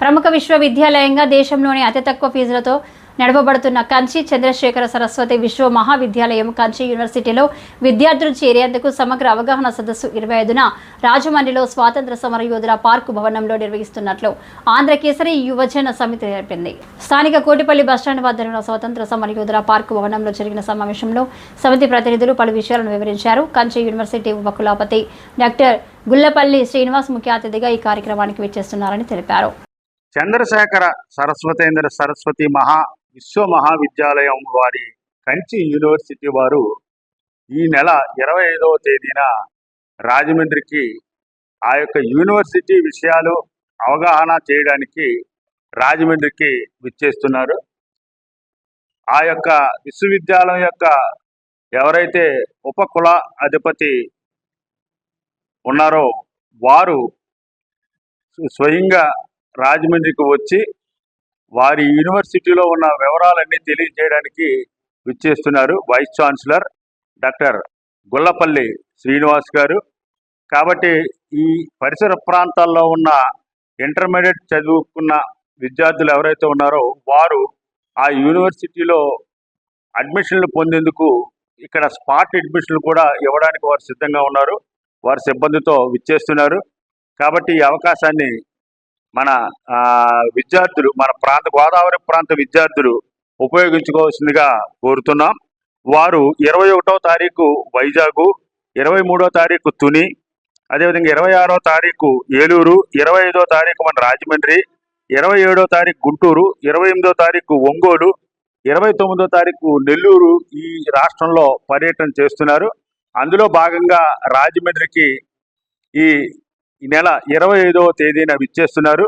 ప్రముఖ విశ్వవిద్యాలయంగా దేశంలోని అతి తక్కువ ఫీజులతో నడపబడుతున్న కంచి చంద్రశేఖర సరస్వతి విశ్వ మహావిద్యాలయం కంచి యూనివర్సిటీలో విద్యార్థులు చేరేందుకు సమగ్ర అవగాహన సదస్సు ఇరవై ఐదున రాజమండ్రిలో స్వాతంత్ర సమర యోధుల పార్కు భవనంలో నిర్వహిస్తున్నట్లు ఆంధ్ర కేసరి యువజన సమితి తెలిపింది. స్థానిక కోటిపల్లి బస్టాండ్ వద్ద ఉన్న స్వాతంత్ర సమర యోధుల పార్కు భవనంలో జరిగిన సమావేశంలో సమితి ప్రతినిధులు పలు విషయాలను వివరించారు. కంచి యూనివర్సిటీ ఉపకులపతి డాక్టర్ గుల్లపల్లి శ్రీనివాస్ ముఖ్య అతిథిగా ఈ కార్యక్రమానికి విచ్చేస్తున్నారని తెలిపారు. చంద్రశేఖర సరస్వతేంద్ర సరస్వతి మహా విశ్వ మహావిద్యాలయం వారి కంచి యూనివర్సిటీ వారు ఈ నెల ఇరవై ఐదవ తేదీన రాజమండ్రికి ఆ యొక్క యూనివర్సిటీ విషయాలు అవగాహన చేయడానికి రాజమండ్రికి విచ్చేస్తున్నారు. ఆ యొక్క విశ్వవిద్యాలయం యొక్క ఎవరైతే ఉపకుల అధిపతి ఉన్నారో వారు స్వయంగా రాజమండ్రికి వచ్చి వారి యూనివర్సిటీలో ఉన్న వివరాలన్నీ తెలియజేయడానికి విచ్చేస్తున్నారు vice chancellor doctor Gullapalli Srinivas garu. కాబట్టి ఈ పరిసర ప్రాంతాల్లో ఉన్న ఇంటర్మీడియట్ చదువుకున్న విద్యార్థులు ఎవరైతే ఉన్నారో వారు ఆ యూనివర్సిటీలో అడ్మిషన్లు పొందేందుకు ఇక్కడ స్పాట్ అడ్మిషన్లు కూడా ఇవ్వడానికి వారు సిద్ధంగా ఉన్నారు. వారి సిబ్బందితో విచ్చేస్తున్నారు. కాబట్టి ఈ అవకాశాన్ని మన విద్యార్థులు మన ప్రాంత గోదావరి ప్రాంత విద్యార్థులు ఉపయోగించుకోవాల్సిందిగా కోరుతున్నాం. వారు ఇరవై ఒకటో తారీఖు వైజాగు ఇరవై మూడో తారీఖు తుని అదేవిధంగా ఇరవై ఆరో తారీఖు ఏలూరు ఇరవై ఐదో తారీఖు మన రాజమండ్రి ఇరవై ఏడో తారీఖు గుంటూరు ఇరవై ఎనిమిదో తారీఖు ఒంగోలు ఇరవై తొమ్మిదో తారీఖు నెల్లూరు ఈ రాష్ట్రంలో పర్యటన చేస్తున్నారు. అందులో భాగంగా రాజమండ్రికి ఈ ఈ నెల ఇరవై ఐదవ తేదీన విచ్చేస్తున్నారు.